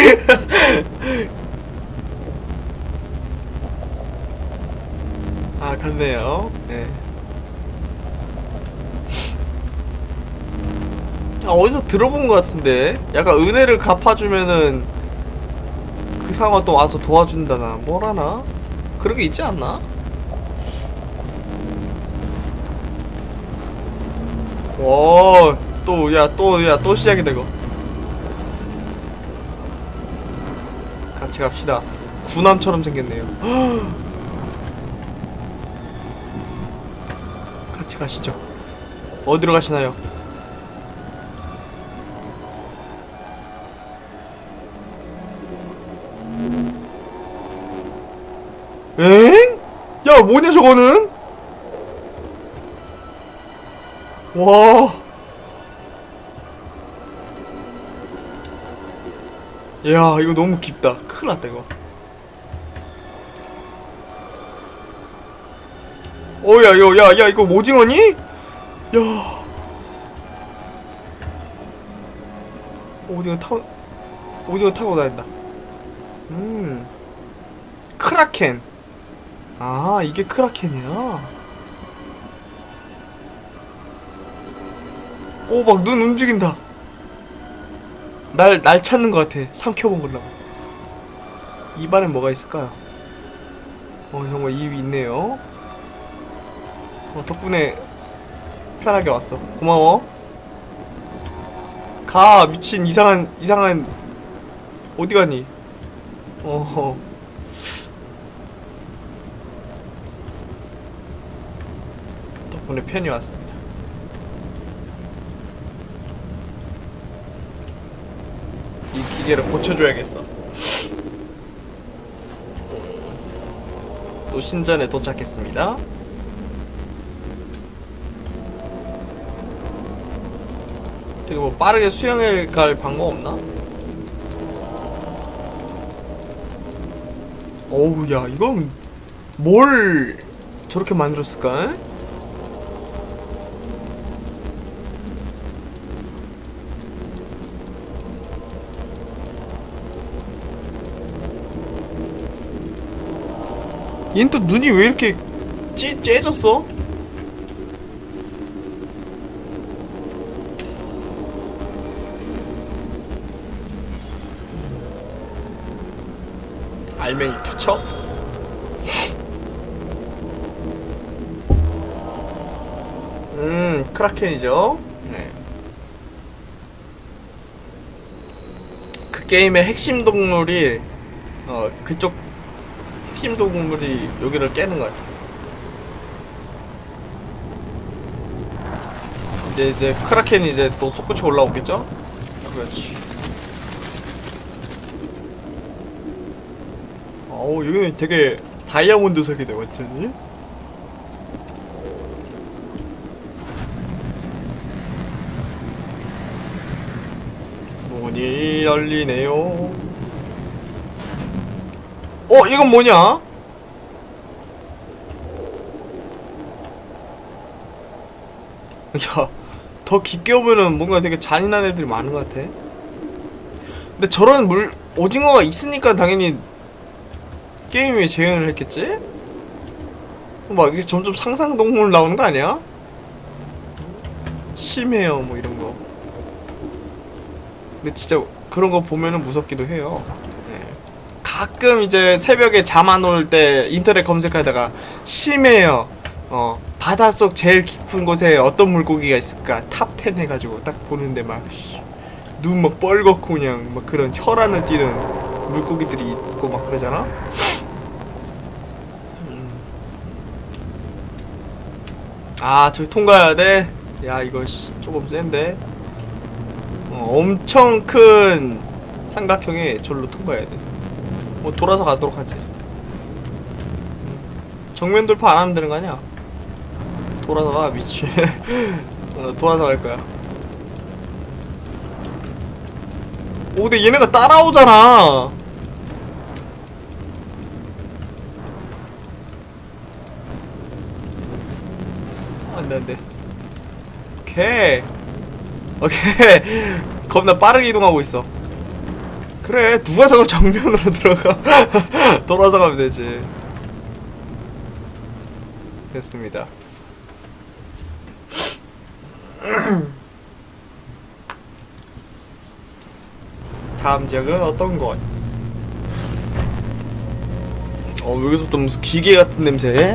아 갔네요. 네. 아 어디서 들어본 것 같은데 약간 은혜를 갚아주면은 그 상황 또 와서 도와준다나 뭐라나 그런 게 있지 않나? 와또야 또 야 또 시작이다 이 같이 갑시다 구남처럼 생겼네요 같이 가시죠 어디로 가시나요? 엥? 야 뭐냐 저거는? 와. 야 이거 너무 깊다. 큰일 났다 이거. 어야 이거 야야 이거 오징어니? 야. 오징어 타고 오징어 타고 다닌다. 음. 크라켄. 아 이게 크라켄이야. 오 막 눈 움직인다. 날 날 찾는 것 같아. 삼켜먹으려고. 입안에 뭐가 있을까요? 어 정말 입이 있네요. 어, 덕분에 편하게 왔어. 고마워. 가 미친 이상한 이상한 어디 가니? 어허. 덕분에 편히 왔습니다. 이 기계를 고쳐줘야겠어. 또 신전에 도착했습니다. 되게 뭐 빠르게 수영을 갈 방법 없나? 어우 야 이건 뭘 저렇게 만들었을까? 얘는 또 눈이 왜 이렇게 찌, 째졌어? 알맹이 투척? 음, 크라켄이죠. 네. 그 게임의 핵심 동물이 어 그쪽 핵심 동물이 여기를 깨는 것 같아. 이제 이제 크라켄이 이제 또 솟구쳐 올라오겠죠? 그렇지. 어우 여기는 되게 다이아몬드색이네 완전히. 문이 열리네요. 어, 이건 뭐냐? 야, 더 깊게 오면은 뭔가 되게 잔인한 애들이 많은 것 같아. 근데 저런 물, 오징어가 있으니까 당연히 게임에 재현을 했겠지? 막 이게 점점 상상동물 나오는 거 아니야? 심해요, 뭐 이런 거. 근데 진짜 그런 거 보면은 무섭기도 해요. 네. 가끔 이제 새벽에 잠 안 올 때 인터넷 검색하다가 심해요. 어 바닷속 제일 깊은 곳에 어떤 물고기가 있을까 탑10 해가지고 딱 보는데 막 눈 막 뻘겋고 그냥 막 그런 혈안을 띠는 물고기들이 있고 막 그러잖아. 음. 아 저기 통과해야 돼. 야 이거 씨, 조금 센데. 어, 엄청 큰 삼각형에 절로 통과해야 돼. 뭐 돌아서 가도록 하지. 정면 돌파 안 하면 되는 거 아니야? 돌아서 가 미치. 어, 돌아서 갈 거야. 오, 근데 얘네가 따라오잖아. 안돼 안돼. 오케이. 오케이. 겁나 빠르게 이동하고 있어. 그래 누가 저걸 정면으로 들어가. 돌아서 가면 되지. 됐습니다. 다음 지역은 어떤 곳? 어 여기서부터 무슨 기계 같은 냄새?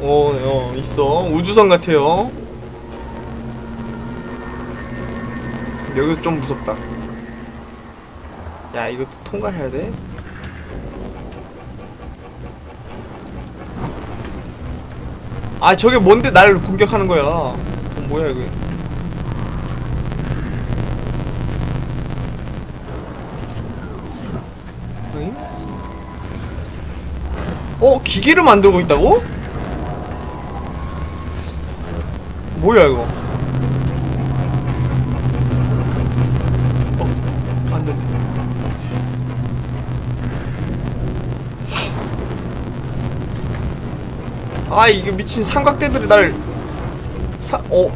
어, 어 있어. 우주선 같아요. 여기 좀 무섭다 야 이것도 통과해야 돼? 아 저게 뭔데 날 공격하는 거야 어, 뭐야 이거? 어? 기계를 만들고 있다고? 뭐야 이거 어? 안 된다 아 이게 미친 삼각대들이 날 사.. 어?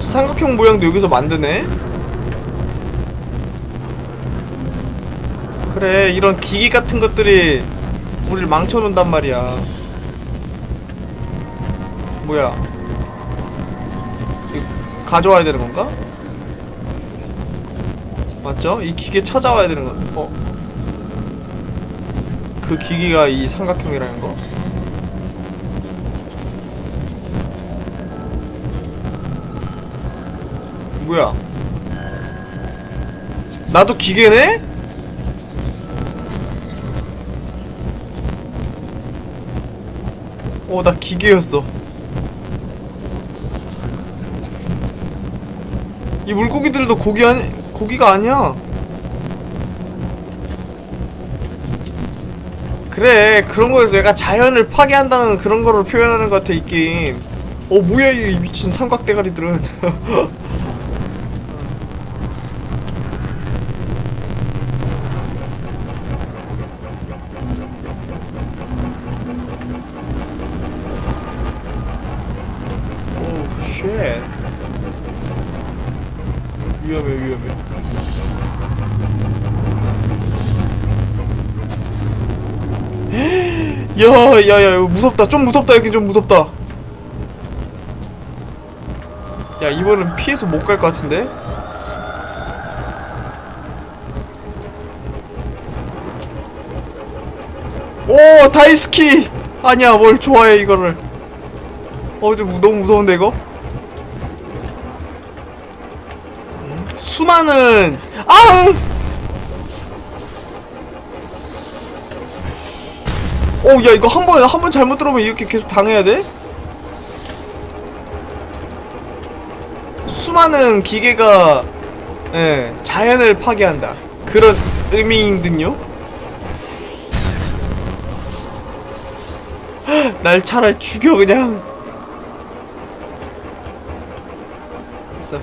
삼각형 모양도 여기서 만드네? 그래 이런 기기 같은 것들이 우리를 망쳐놓는단 말이야 뭐야 이거 가져와야 되는 건가? 맞죠? 이 기계 찾아와야 되는 거 어? 그 기기가 이 삼각형이라는 거? 뭐야? 나도 기계네? 어, 나 기계였어. 이 물고기들도 고기 아니, 고기가 아니야. 그래, 그런 거에서 얘가 자연을 파괴한다는 그런 거를 표현하는 것 같아, 이 게임. 어, 뭐야, 이 미친 삼각대가리들은. 야, 야, 야, 이거 무섭다. 좀 무섭다. 여기 좀 무섭다. 야, 이번엔 피해서 못 갈 것 같은데? 오, 다이스키! 아니야, 뭘 좋아해, 이거를. 어, 좀 무- 너무 무서운데, 이거? 음, 수많은, 아! 오, 야, 이거 한 번, 한 번 잘못 들어오면 이렇게 계속 당해야 돼? 수많은 기계가, 예, 자연을 파괴한다. 그런 의미인 듯요? 날 차라리 죽여, 그냥.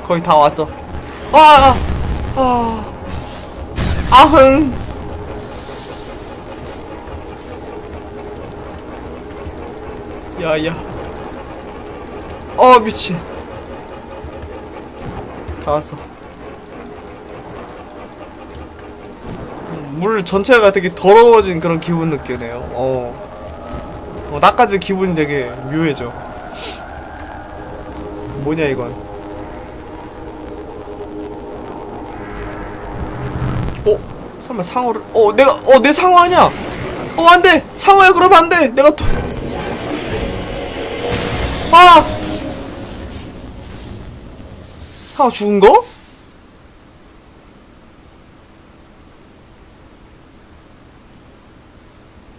거의 다 왔어. 아, 아, 아, 아흥. 야, 야. 어, 미친. 다 왔어. 음, 물 전체가 되게 더러워진 그런 기분 느끼네요. 어. 어, 나까지 기분이 되게 묘해져. 뭐냐, 이건. 어? 설마 상어를, 어, 내가, 어, 내 상어 아니야! 어, 안 돼! 상어야, 그러면 안 돼! 내가 또. 아! 상어 죽은 거?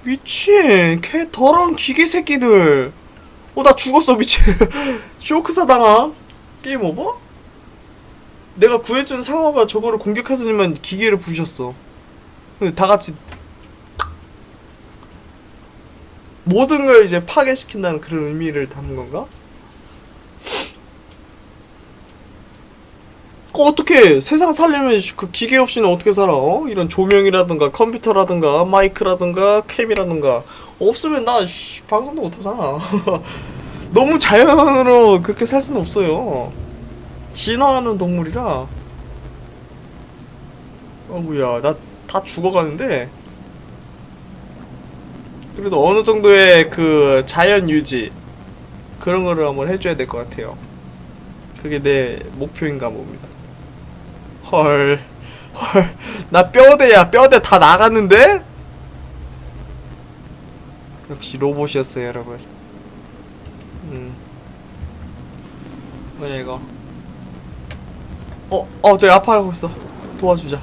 미친 개 더러운 기계 새끼들 어 나 죽었어 미친 쇼크사 당함 게임 오버? 내가 구해준 상어가 저거를 공격하더니만 기계를 부셨어 근데 다 같이 모든 걸 이제 파괴시킨다는 그런 의미를 담은 건가? 그 어떻게 세상 살려면 그 기계 없이는 어떻게 살아? 어? 이런 조명이라든가 컴퓨터라든가 마이크라든가 캠이라든가 없으면 나 씨, 방송도 못 하잖아. 너무 자연으로 그렇게 살 수는 없어요. 진화하는 동물이라. 어우야 나 다 죽어가는데 그래도 어느 정도의 그 자연 유지 그런 거를 한번 해줘야 될 것 같아요. 그게 내 목표인가 봅니다. 헐 헐, 나 뼈대야. 뼈대 다 나갔는데? 역시 로봇이었어요 여러분. 음. 뭐냐 이거. 어, 어 저기 아파하고 있어. 도와주자.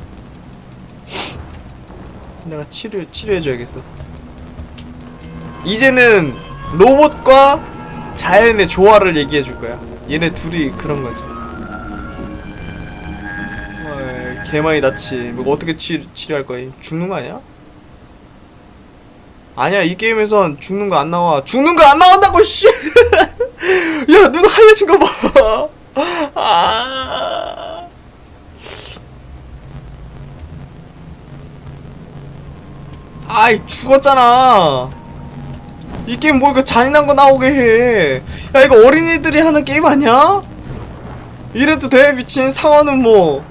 내가 치료, 치료해줘야겠어 이제는 로봇과 자연의 조화를 얘기해 줄 거야 얘네 둘이 그런 거지 헐, 개많이 다치 이거 어떻게 치, 치료할 거야 죽는 거 아니야? 아니야 이 게임에선 죽는 거 안 나와 죽는 거 안 나온다고 씨! 야 눈 하얘진 거 봐. 아. 아이 죽었잖아. 이 게임 뭐 이거 잔인한 거 나오게 해. 야 이거 어린이들이 하는 게임 아니야? 이래도 돼 미친 상어는 뭐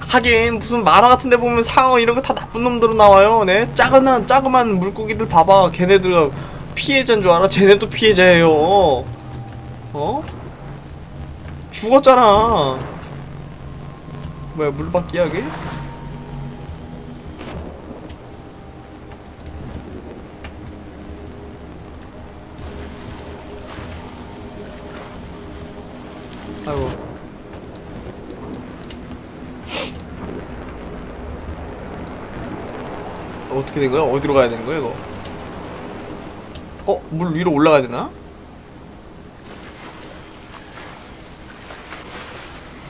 하긴 무슨 만화 같은 데 보면 상어 이런 거 다 나쁜 놈들로 나와요. 네 작은 작은 물고기들 봐봐. 걔네들 피해자인 줄 알아? 쟤네도 피해자예요. 어? 죽었잖아. 뭐야 여기? 아이고. 어떻게 된 거야? 어디로 가야 되는 거야 이거? 어? 물 위로 올라가야 되나?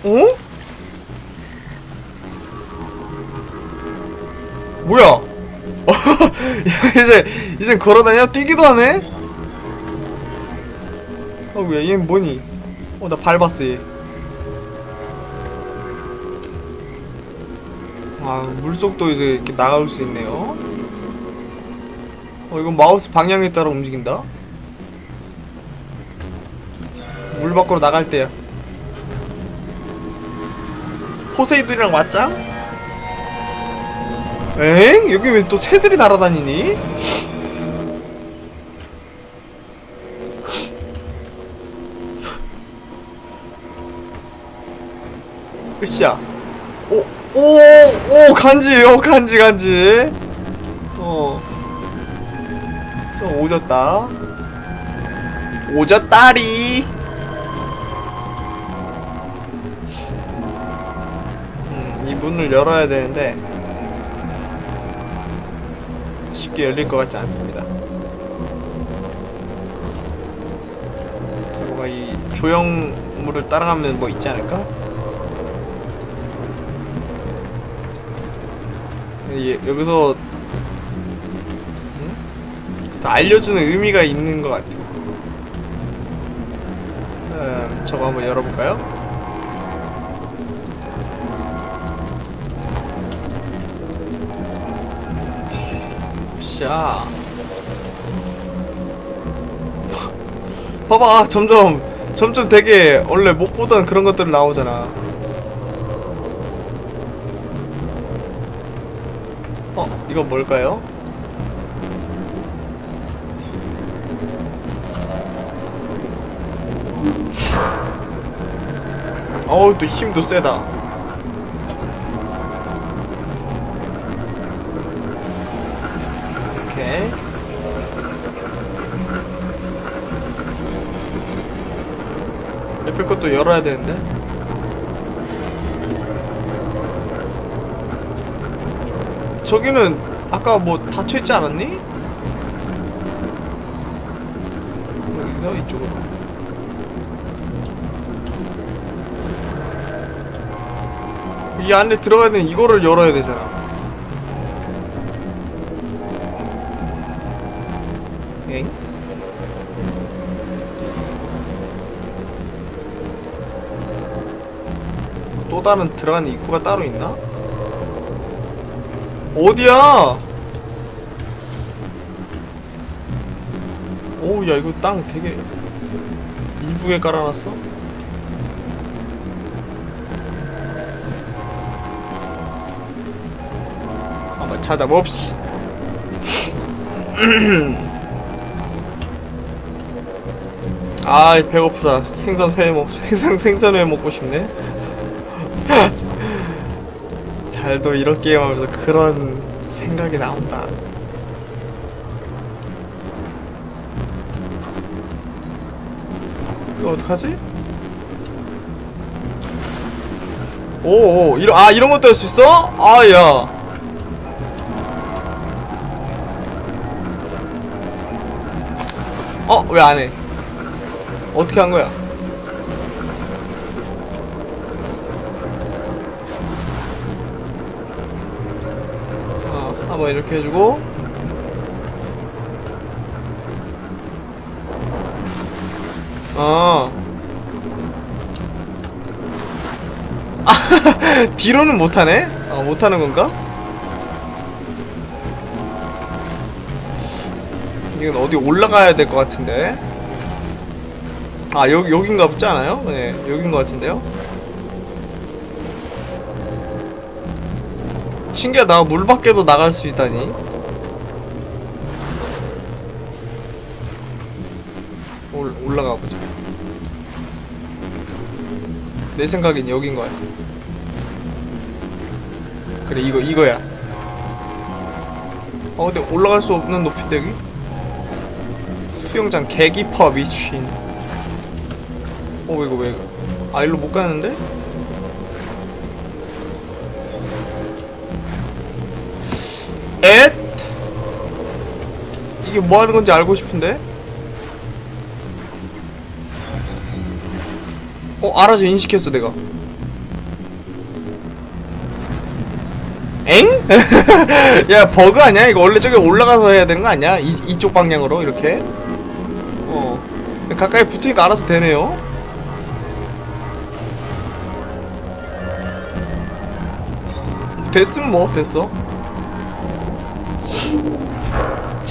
어? 뭐야? 야, 이제 이제 걸어다녀 뛰기도 하네. 어, 왜얘 뭐니? 어, 나 밟았어 얘. 아, 물속도 이제 이렇게 나갈 수 있네요. 어, 이건 마우스 방향에 따라 움직인다. 물 밖으로 나갈 때야. 포세이돈이랑 맞짱? 엥? 여기 왜 또 새들이 날아다니니? 오, 오, 오, 간지, 어, 간지, 간지. 어. 좀 오졌다. 오졌다리. 음, 이 문을 열어야 되는데 쉽게 열릴 것 같지 않습니다. 뭔가 이 조형물을 따라가면 뭐 있지 않을까? 예, 여기서 음? 또 알려주는 의미가 있는 것 같아요. 음, 저거 한번 열어볼까요? 샤. 봐봐, 점점, 점점 되게 원래 못 보던 그런 것들 나오잖아. 어, 이거 뭘까요? 어우, 또 힘도 세다. 옆에 것도 열어야 되는데. 저기는 아까 뭐 닫혀 있지 않았니? 여기서 이쪽으로. 이 안에 들어가야 되는 이거를 열어야 되잖아. 엥? 또 다른 들어가는 입구가 따로 있나? 어디야? 오우 야 이거 땅 되게 이쁘게 깔아놨어? 찾아봅시. 아 배고프다. 생선 회 먹, 생선 생선 회 먹고 싶네. 잘도 이런 게임하면서 그런 생각이 나온다. 이거 어떡하지? 오, 오 이런 아 이런 것도 할 수 있어? 아야. 어, 왜 안 해? 어떻게 한 거야? 한번 이렇게 해주고. 어. 아, 뒤로는 못하네? 어, 못하는 건가? 이건 어디 올라가야 될 것 같은데. 아, 여기, 여긴가 보지 않아요? 네, 여긴 것 같은데요? 신기하다. 물 밖에도 나갈 수 있다니. 올, 올라가 보자. 내 생각엔 여긴 거야. 그래, 이거, 이거야. 어, 근데 올라갈 수 없는 높이인데, 여기? 수영장 계기퍼 미친. 어, 이거 왜, 이거. 아, 일로 못 가는데? 이게 뭐 하는 건지 알고 싶은데? 어, 알아서 인식했어, 내가. 엥? 야, 버그 아니야? 이거 원래 저기 올라가서 해야 되는 거 아니야? 이, 이쪽 방향으로, 이렇게? 어. 가까이 붙으니까 알아서 되네요. 됐으면 뭐, 됐어.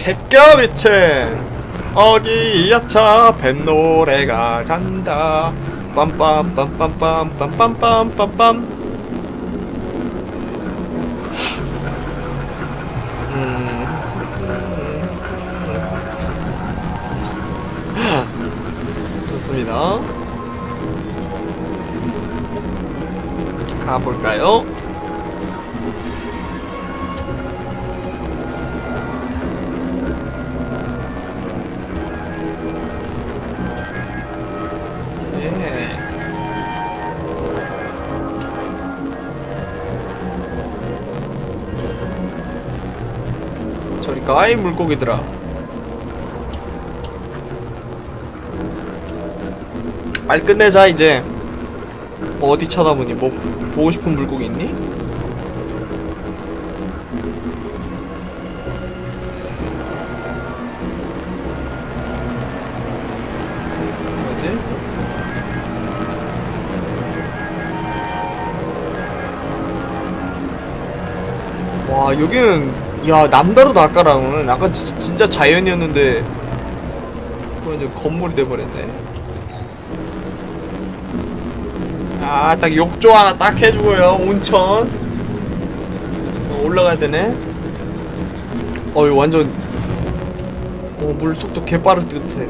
제껴 미친 어기 야차 뱃노래가 잔다 빰빰빰빰빰빰빰빰빰빰 음. 좋습니다 가볼까요? 가이 물고기들아. 빨리 끝내자 이제. 뭐 어디 쳐다보니? 뭐 보고 싶은 물고기 있니? 뭐지? 와 여기는 야 남다르다 아까랑은. 아까 진- 진짜 자연이었는데 완전 건물이 돼버렸네. 아 딱 욕조 하나 딱 해주고요 온천. 어, 올라가야 되네. 어 이거 완전 어 물 속도 개빠를 듯해.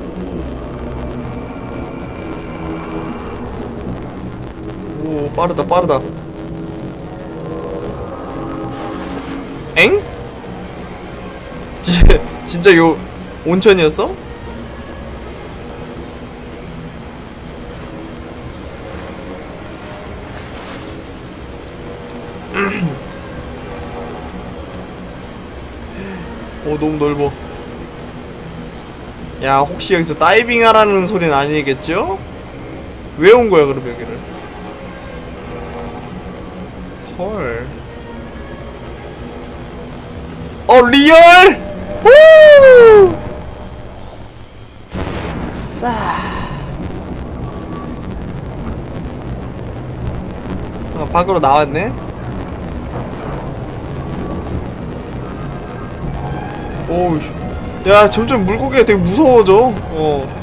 오 빠르다 빠르다. 엥? 지- 진짜 요 온천이었어? 오 너무 넓어 야 혹시 여기서 다이빙 하라는 소리는 아니겠죠? 왜 온 거야 그럼 여기를 헐 어 리얼! 우! 싸. 어, 밖으로 나왔네. 오우. 야 점점 물고기가 되게 무서워져. 어.